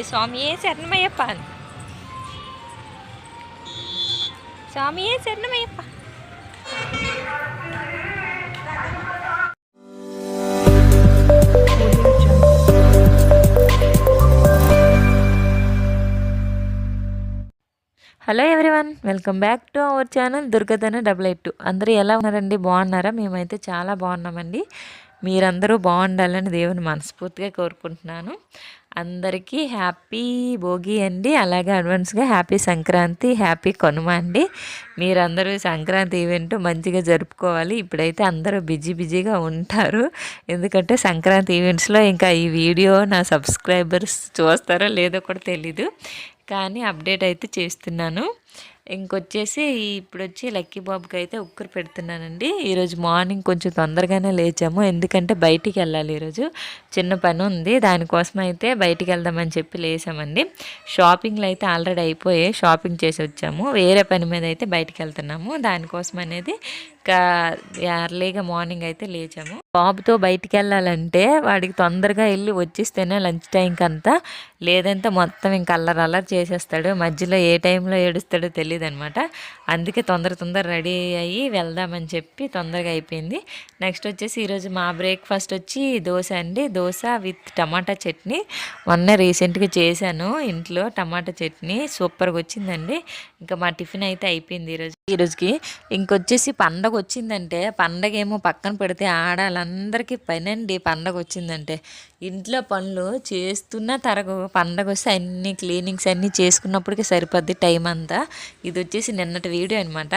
స్వామియే శరణమయ్యప్ప స్వామియే శరణమయ్యప్ప. Hello everyone welcome back to our channel Durgadhana double eight two. అందరూ ఎలా ఉన్నారండి? బాగున్నారా? మేమైతే చాలా బాగున్నామండి. మీరందరూ బాగుండాలని దేవుని మనస్ఫూర్తిగా కోరుకుంటున్నాను. అందరికీ హ్యాపీ భోగి అండి. అలాగే అడ్వాన్స్గా హ్యాపీ సంక్రాంతి హ్యాపీ కనుమ అండి. మీరందరూ సంక్రాంతి ఈవెంట్ మంచిగా జరుపుకోవాలి. ఇప్పుడైతే అందరూ బిజీ బిజీగా ఉంటారు. ఎందుకంటే సంక్రాంతి ఈవెంట్స్లో ఇంకా ఈ వీడియో నా సబ్స్క్రైబర్స్ చూస్తారో లేదో కూడా తెలీదు. కానీ అప్డేట్ అయితే చేస్తున్నాను. ఇంకొచ్చేసి ఇప్పుడు వచ్చి లక్కీ బాబుకి అయితే ఉక్కరు పెడుతున్నానండి. ఈరోజు మార్నింగ్ కొంచెం తొందరగానే లేచాము. ఎందుకంటే బయటికి వెళ్ళాలి ఈరోజు. చిన్న పని ఉంది దానికోసం అయితే బయటికి వెళ్దామని చెప్పి లేసామండి. షాపింగ్లు అయితే ఆల్రెడీ అయిపోయాయి. షాపింగ్ చేసి వచ్చాము వేరే పని మీద అయితే బయటికి వెళ్తున్నాము దానికోసం అనేది ఇంకా ఎర్లీగా మార్నింగ్ అయితే లేచాము. బాబుతో బయటికి వెళ్ళాలంటే వాడికి తొందరగా వెళ్ళి వచ్చిస్తేనే లంచ్ టైంకి అంతా. లేదంటే మొత్తం ఇంకా అల్లరి అల్లరి చేసేస్తాడు. మధ్యలో ఏ టైంలో ఏడుస్తాడో తెలియదు అనమాట అందుకే తొందర తొందర రెడీ అయ్యి వెళ్దామని చెప్పి తొందరగా అయిపోయింది. నెక్స్ట్ వచ్చేసి ఈరోజు మా బ్రేక్ఫాస్ట్ వచ్చి దోశ అండి. Dosa with tomato chutney. మొన్న రీసెంట్గా చేశాను ఇంట్లో టమాటా చట్నీ. సూపర్గా వచ్చిందండి. ఇంకా మా టిఫిన్ అయితే అయిపోయింది ఈరోజు. ఈరోజుకి ఇంకొచ్చేసి పండగ వచ్చిందంటే పండగ ఏమో పక్కన పెడితే ఆడాలందరికీ పని అండి పండగ వచ్చిందంటే ఇంట్లో పనులు చేస్తున్న తరగ పండగ వస్తే అన్ని క్లీనింగ్స్ అన్నీ చేసుకున్నప్పటికీ సరిపోద్ది టైం అంతా. ఇది వచ్చేసి నిన్నటి వీడియో అనమాట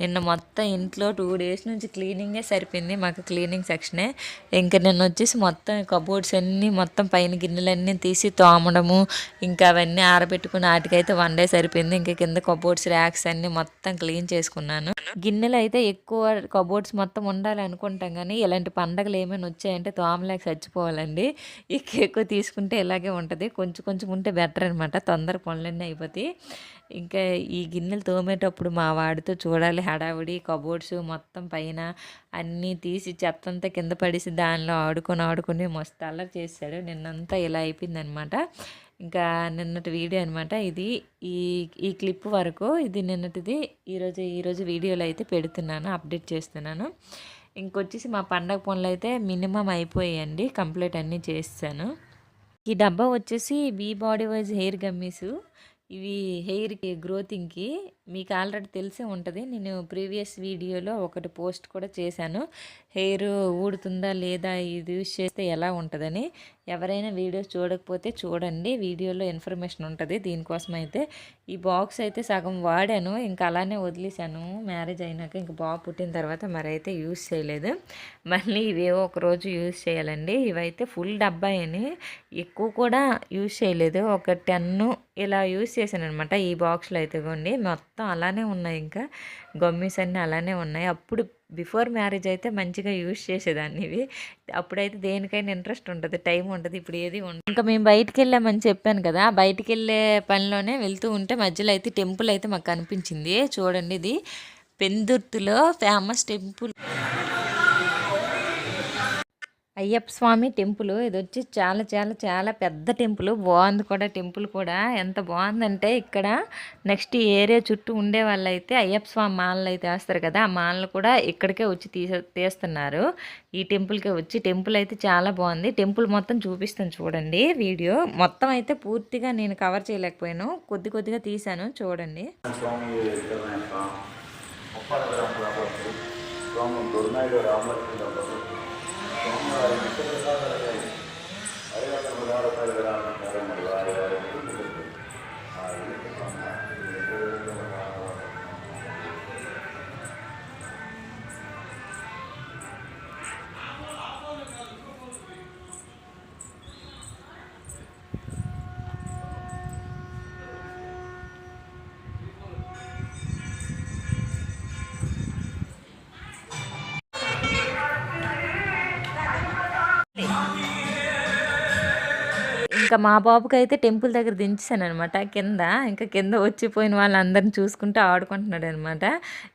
నిన్న మొత్తం ఇంట్లో టూ డేస్ నుంచి క్లీనింగే సరిపోయింది మాకు క్లీనింగ్ సెక్షనే. ఇంకా నిన్న వచ్చేసి మొత్తం కబోర్డ్స్ అన్నీ మొత్తం పైన గిన్నెలన్నీ తీసి తోమడము ఇంకా అవన్నీ ఆరబెట్టుకుని వాటికైతే వన్ డే సరిపోయింది. ఇంకా కింద కబోర్డ్స్ ర్యాక్స్ అన్నీ మొత్తం క్లీన్ చేసుకున్నాను. గిన్నెలు అయితే ఎక్కువ కబోర్డ్స్ మొత్తం ఉండాలి అనుకుంటాం కానీ ఇలాంటి పండగలు ఏమైనా వచ్చాయంటే తోమలేక చచ్చిపోవాలండి. ఈ కేక్ తీసుకుంటే ఇలాగే ఉంటుంది. కొంచెం కొంచెం ఉంటే బెటర్ అనమాట తొందర పనులన్నీ అయిపోతాయి. ఇంకా ఈ గిన్నెలు తోమేటప్పుడు మా వాడితో చూడాలి హడావుడి కబోర్డ్స్ మొత్తం పైన అన్నీ తీసి చెత్తంతా కింద పడేసి దానిలో ఆడుకొని ఆడుకొని మస్తు అల్లరి చేశాడు. నిన్నంతా ఇలా అయిపోయిందనమాట ఇంకా నిన్నటి వీడియో అనమాట ఇది. ఈ ఈ క్లిప్ వరకు ఇది నిన్నటిది. ఈరోజు ఈరోజు వీడియోలో అయితే పెడుతున్నాను అప్డేట్ చేస్తున్నాను. ఇంకొచ్చేసి మా పండగ పనులు అయితే మినిమం అయిపోయాయండి. కంప్లీట్ అన్నీ చేస్తాను. ఈ డబ్బా వచ్చేసి be body wise hair gummies. ఇవి హెయిర్కి గ్రోతింగ్కి మీకు ఆల్రెడీ తెలిసే ఉంటుంది. నేను ప్రీవియస్ వీడియోలో ఒకటి పోస్ట్ కూడా చేశాను. హెయిర్ ఊడుతుందా లేదా ఇది యూస్ చేస్తే ఎలా ఉంటుందని. ఎవరైనా వీడియోస్ చూడకపోతే చూడండి. వీడియోలో ఇన్ఫర్మేషన్ ఉంటుంది. దీనికోసం అయితే ఈ బాక్స్ అయితే సగం వాడాను. ఇంకా అలానే వదిలేశాను. మ్యారేజ్ అయినాక ఇంక బాబు పుట్టిన తర్వాత మరైతే యూజ్ యూస్ చేయలేదు. మళ్ళీ ఇవేవో ఒక రోజు యూస్ చేయాలండి. ఇవైతే ఫుల్ డబ్బా అని ఎక్కువ కూడా యూస్ చేయలేదు. ఒక టెన్ను ఇలా యూస్ చేశాను అనమాట ఈ బాక్స్లో అయితే కొండి మొత్తం మొత్తం అలానే ఉన్నాయి ఇంకా. గమ్మీస్ అన్నీ అలానే ఉన్నాయి. అప్పుడు బిఫోర్ మ్యారేజ్ అయితే మంచిగా యూజ్ చేసేదాన్ని ఇవి. అప్పుడైతే దేనికైనా ఇంట్రెస్ట్ ఉంటుంది టైం ఉంటుంది ఇప్పుడు ఏది ఉండదు ఇంకా మేము బయటికి వెళ్ళామని చెప్పాను కదా బయటికి వెళ్ళే పనిలోనే వెళ్తూ ఉంటే మధ్యలో అయితే టెంపుల్ అయితే మాకు కనిపించింది. చూడండి ఇది. పెందుర్తిలో famous temple. Ayyappa Swami temple ఇది వచ్చి చాలా చాలా చాలా పెద్ద టెంపుల్. బాగుంది కూడా టెంపుల్ కూడా. ఎంత బాగుందంటే ఇక్కడ నెక్స్ట్ ఈ ఏరియా చుట్టూ ఉండే వాళ్ళైతే అయ్యప్ప స్వామి మాలలు అయితే వేస్తారు కదా ఆ మాలలు కూడా ఇక్కడికే వచ్చి తీసే తీస్తున్నారు. ఈ టెంపుల్కే వచ్చి టెంపుల్ అయితే చాలా బాగుంది. టెంపుల్ మొత్తం చూపిస్తాను చూడండి వీడియో. మొత్తం అయితే పూర్తిగా నేను కవర్ చేయలేకపోయాను. కొద్ది కొద్దిగా తీశాను చూడండి. స్వామి ಅರಿವತ್ತೊಂದು ಸಾವಿರದ ఇంకా మా బాబుకి అయితే టెంపుల్ దగ్గర దించాను అనమాట కింద ఇంకా కింద వచ్చిపోయిన వాళ్ళందరిని చూసుకుంటూ ఆడుకుంటున్నాడు అనమాట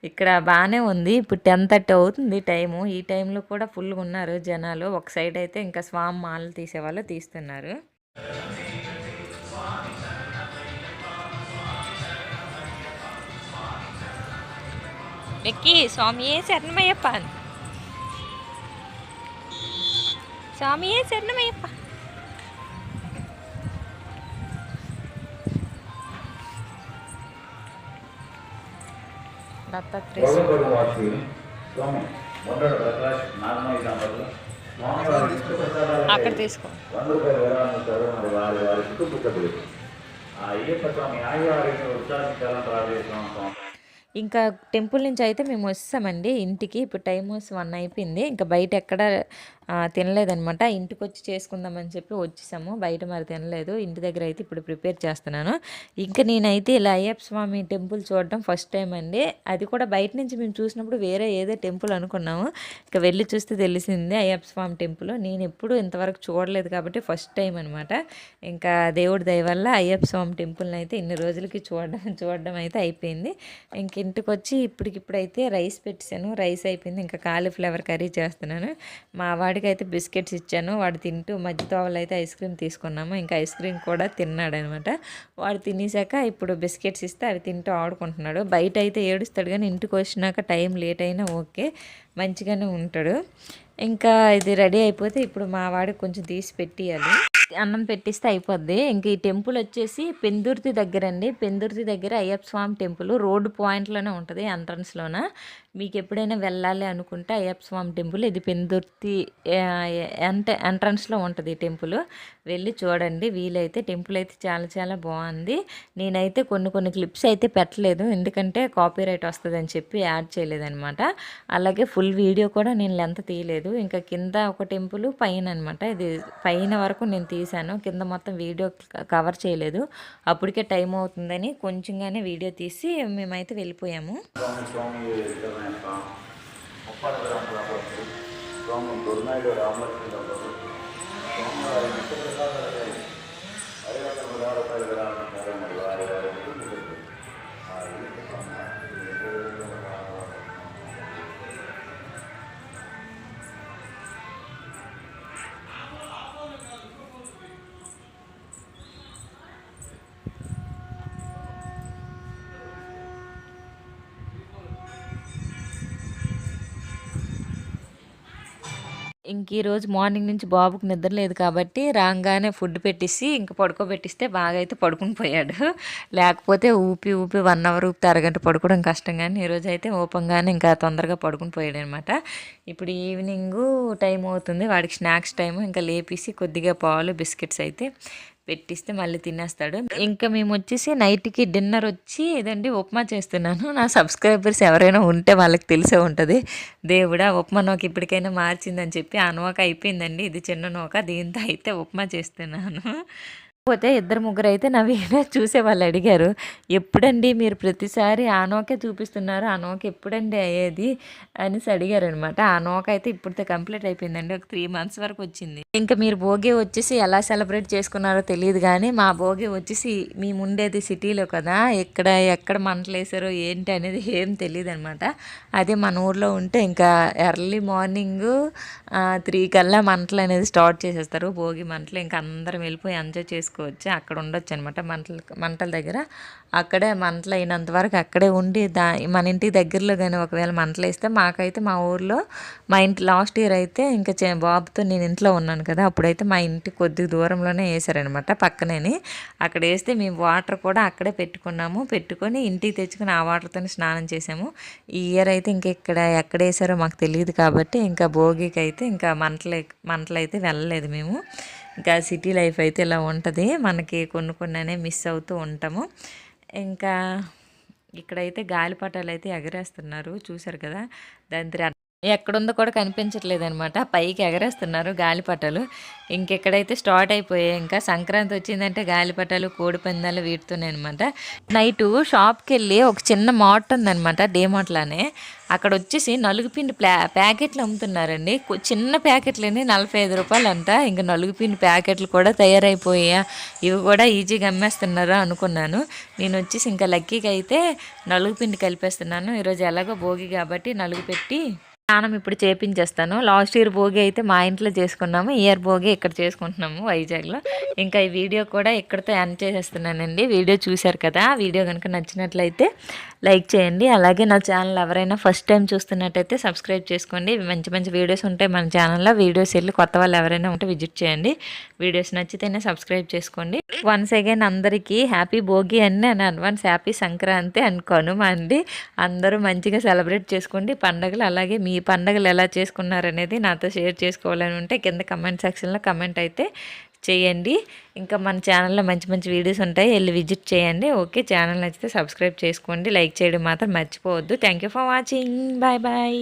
ఇక్కడ బాగానే ఉంది. ఇప్పుడు టెన్ థర్టీ అవుతుంది టైము. ఈ టైంలో కూడా ఫుల్గా ఉన్నారు జనాలు. ఒక సైడ్ అయితే ఇంకా స్వామి మాలు తీసేవాళ్ళు తీస్తున్నారు. వెక్కి స్వామియే శరణమయ్యప్ప? స్వామియే శరణమయ్యప్ప? ప్రార్థిస్తున్నాం స్వామి. ఇంకా టెంపుల్ నుంచి అయితే మేము వస్తామండి. ఇంటికి ఇప్పుడు టైం వన్ అయిపోయింది. ఇంకా బయట ఎక్కడ తినలేదనమాట ఇంటికి వచ్చి చేసుకుందామని చెప్పి వచ్చేసాము. బయట మరి తినలేదు. ఇంటి దగ్గర అయితే ఇప్పుడు ప్రిపేర్ చేస్తున్నాను. ఇంకా నేనైతే ఇలా అయ్యప్ప స్వామి టెంపుల్ చూడడం ఫస్ట్ టైం అండి. అది కూడా బయట నుంచి మేము చూసినప్పుడు వేరే ఏదో టెంపుల్ అనుకున్నాము. ఇక వెళ్ళి చూస్తే తెలిసింది అయ్యప్ప స్వామి టెంపుల్. నేను ఎప్పుడు ఇంతవరకు చూడలేదు కాబట్టి ఫస్ట్ టైం అనమాట ఇంకా దేవుడి దయ వల్ల అయ్యప్ప స్వామి టెంపుల్ని అయితే ఇన్ని రోజులకి చూడడం చూడడం అయితే అయిపోయింది. ఇంక ఇంటికి వచ్చి ఇప్పటికిప్పుడైతే రైస్ పెట్టాను రైస్ అయిపోయింది. ఇంకా కాలీఫ్లవర్ కర్రీ చేస్తున్నాను. మా వాడికి అయితే బిస్కెట్స్ ఇచ్చాను. వాడు తింటూ మధ్య తోవలు అయితే ఐస్ క్రీమ్ తీసుకున్నాము. ఇంకా ఐస్ క్రీమ్ కూడా తిన్నాడు అనమాట వాడు తినేసాక ఇప్పుడు బిస్కెట్స్ ఇస్తే అవి తింటూ ఆడుకుంటున్నాడు. బయట అయితే ఏడుస్తాడు కానీ ఇంటికి వచ్చినాక టైం లేట్ అయినా ఓకే. మంచిగానే ఉంటాడు. ఇంకా ఇది రెడీ అయిపోతే ఇప్పుడు మా వాడికి కొంచెం తీసి పెట్టియాలి. అన్నం పెట్టిస్తే అయిపోద్ది. ఇంక ఈ టెంపుల్ వచ్చేసి పెందుర్తి దగ్గర అండి పెందుర్తి దగ్గర అయ్యప్ప స్వామి టెంపుల్ రోడ్డు పాయింట్లోనే ఉంటుంది ఎంట్రన్స్లోన. మీకు ఎప్పుడైనా వెళ్ళాలి అనుకుంటే అయ్యప్ప స్వామి టెంపుల్ ఇది పెందుర్తి ఎంట ఎంట్రన్స్లో ఉంటుంది ఈ టెంపుల్. వెళ్ళి చూడండి వీలైతే టెంపుల్ అయితే చాలా చాలా బాగుంది. నేనైతే కొన్ని కొన్ని క్లిప్స్ అయితే పెట్టలేదు. ఎందుకంటే కాపీ రైట్ వస్తుందని చెప్పి యాడ్ చేయలేదనమాట అలాగే ఫుల్ వీడియో కూడా నేను లెంత తీయలేదు. ఇంకా కింద ఒక టెంపుల్ పైన అనమాట ఇది పైన వరకు నేను తీశాను కింద మొత్తం వీడియో కవర్ చేయలేదు అప్పటికే టైం అవుతుందని కొంచెంగానే వీడియో తీసి మేమైతే వెళ్ళిపోయాము స్వామి ఇంక ఈరోజు మార్నింగ్ నుంచి బాబుకు నిద్ర లేదు కాబట్టి రాగానే ఫుడ్ పెట్టేసి ఇంక పడుకోబెట్టిస్తే బాగా అయితే పడుకుని పోయాడు. లేకపోతే ఊపి ఊపి వన్ అవర్ ఊపి అరగంట పడుకోవడం కష్టం కానీ ఈరోజు అయితే ఓపెన్గానే ఇంకా తొందరగా పడుకుని పోయాడు అనమాట ఇప్పుడు ఈవినింగ్ టైం అవుతుంది. వాడికి స్నాక్స్ టైం ఇంకా లేపేసి కొద్దిగా పాలు బిస్కెట్స్ అయితే పెట్టిస్తే మళ్ళీ తినేస్తాడు. ఇంకా మేము వచ్చేసి నైట్కి డిన్నర్ వచ్చి ఇదండి ఉప్మా చేస్తున్నాను. నా సబ్స్క్రైబర్స్ ఎవరైనా ఉంటే వాళ్ళకి తెలిసే ఉంటుంది. దేవుడా ఉప్మా నోక ఇప్పటికైనా మార్చిందని చెప్పి ఆ నోక అయిపోయిందండి. ఇది చిన్న నోక దీంతో అయితే ఉప్మా చేస్తున్నాను. పోతే ఇద్దరు ముగ్గురు అయితే నా వీడియో చూసే వాళ్ళు అడిగారు. ఎప్పుడండి మీరు ప్రతిసారి ఆ నోకే చూపిస్తున్నారు? ఆ నోక ఎప్పుడండి అయ్యేది? అనేసి అడిగారు అనమాట ఆ నోక అయితే ఇప్పుడుతో కంప్లీట్ అయిపోయిందండి. ఒక త్రీ మంత్స్ వరకు వచ్చింది. ఇంకా మీరు భోగి వచ్చేసి ఎలా సెలబ్రేట్ చేసుకున్నారో తెలియదు కానీ మా భోగి వచ్చేసి మేము ఉండేది సిటీలో కదా ఎక్కడ ఎక్కడ మంటలు వేసారో ఏంటి అనేది ఏం తెలియదు అనమాట అదే మన ఊర్లో ఉంటే ఇంకా ఎర్లీ మార్నింగ్ త్రీ కల్లా మంటలు అనేది స్టార్ట్ చేసేస్తారు. భోగి మంటలు ఇంకా అందరం వెళ్ళిపోయి ఎంజాయ్ చేసుకోవచ్చు. అక్కడ ఉండొచ్చు అనమాట మంటల మంటల దగ్గర. అక్కడే మంటలు అయినంత వరకు అక్కడే ఉండి దా మన ఇంటి దగ్గరలో కానీ ఒకవేళ మంటలు వేస్తే మాకైతే మా ఊర్లో మా ఇంటి లాస్ట్ ఇయర్ అయితే ఇంకా చే- బాబుతో నేను ఇంట్లో ఉన్నాను కదా అప్పుడైతే మా ఇంటి కొద్ది దూరంలోనే వేసారనమాట పక్కనేని. అక్కడ వేస్తే మేము వాటర్ కూడా అక్కడే పెట్టుకున్నాము. పెట్టుకొని ఇంటికి తెచ్చుకొని ఆ వాటర్తోనే స్నానం చేసాము ఈ ఇయర్ అయితే ఇంక ఇక్కడ ఎక్కడ వేసారో మాకు తెలియదు కాబట్టి ఇంకా భోగికి అయితే ఇంకా మంటలు మంటలు అయితే వెళ్ళలేదు మేము. ఇంకా సిటీ లైఫ్ అయితే ఇలా ఉంటుంది. మనకి కొన్ని కొన్ని మిస్ అవుతూ ఉంటాము. ఇంకా ఇక్కడైతే గాలిపటాలు అయితే ఎగరేస్తున్నారు. చూసారు కదా దాని ఎక్కడుందో కూడా కనిపించట్లేదు అనమాట పైకి ఎగరేస్తున్నారు గాలిపటాలు. ఇంకెక్కడైతే స్టార్ట్ అయిపోయాయి ఇంకా సంక్రాంతి వచ్చిందంటే గాలిపటాలు కోడి పందాలు వీటితోనే అనమాట నైట్ షాప్కి వెళ్ళి ఒక చిన్న మార్ట్ ఉందనమాట డేమార్ట్లానే అక్కడ వచ్చేసి నలుగు పిండి ప్లా ప్యాకెట్లు అమ్ముతున్నారండి. చిన్న ప్యాకెట్లని నలభై ఐదు రూపాయలు అంట ఇంకా నలుగుపిండి ప్యాకెట్లు కూడా తయారైపోయా ఇవి కూడా ఈజీగా అమ్మేస్తున్నారు అనుకున్నాను. నేను వచ్చేసి ఇంకా లక్కీకి అయితే నలుగు పిండి కలిపేస్తున్నాను. ఈరోజు ఎలాగో భోగి కాబట్టి నలుగు పెట్టి స్నానం ఇప్పుడు చేపించేస్తాను. లాస్ట్ ఇయర్ భోగి అయితే మా ఇంట్లో చేసుకున్నాము. ఇయర్ భోగి ఇక్కడ చేసుకుంటున్నాము వైజాగ్లో. ఇంకా ఈ వీడియో కూడా ఇక్కడితో ఎండ్ చేసేస్తున్నానండి. వీడియో చూశారు కదా? వీడియో కనుక నచ్చినట్లయితే లైక్ చేయండి. అలాగే నా ఛానల్ ఎవరైనా ఫస్ట్ టైం చూస్తున్నట్టయితే సబ్స్క్రైబ్ చేసుకోండి. మంచి మంచి వీడియోస్ ఉంటాయి మన ఛానల్లో. వీడియోస్ వెళ్ళి కొత్త వాళ్ళు ఎవరైనా ఉంటే విజిట్ చేయండి. వీడియోస్ నచ్చితేనే సబ్స్క్రైబ్ చేసుకోండి. వన్స్ అగైన్ అందరికీ హ్యాపీ భోగి అని నేను advance happy Sankranti and Kanuma అండి. అందరూ మంచిగా సెలబ్రేట్ చేసుకోండి. పండగలు అలాగే మీ పండగలు ఎలా చేసుకున్నారనేది నాతో షేర్ చేసుకోవాలని ఉంటే కింద కమెంట్ సెక్షన్లో కమెంట్ అయితే చేయండి. ఇంకా మన ఛానల్లో మంచి మంచి వీడియోస్ ఉంటాయి వెళ్ళి విజిట్ చేయండి. ఓకే ఛానల్ నచ్చితే సబ్స్క్రైబ్ చేసుకోండి. లైక్ చేయడం మాత్రం మర్చిపోవద్దు. Thank you for watching bye bye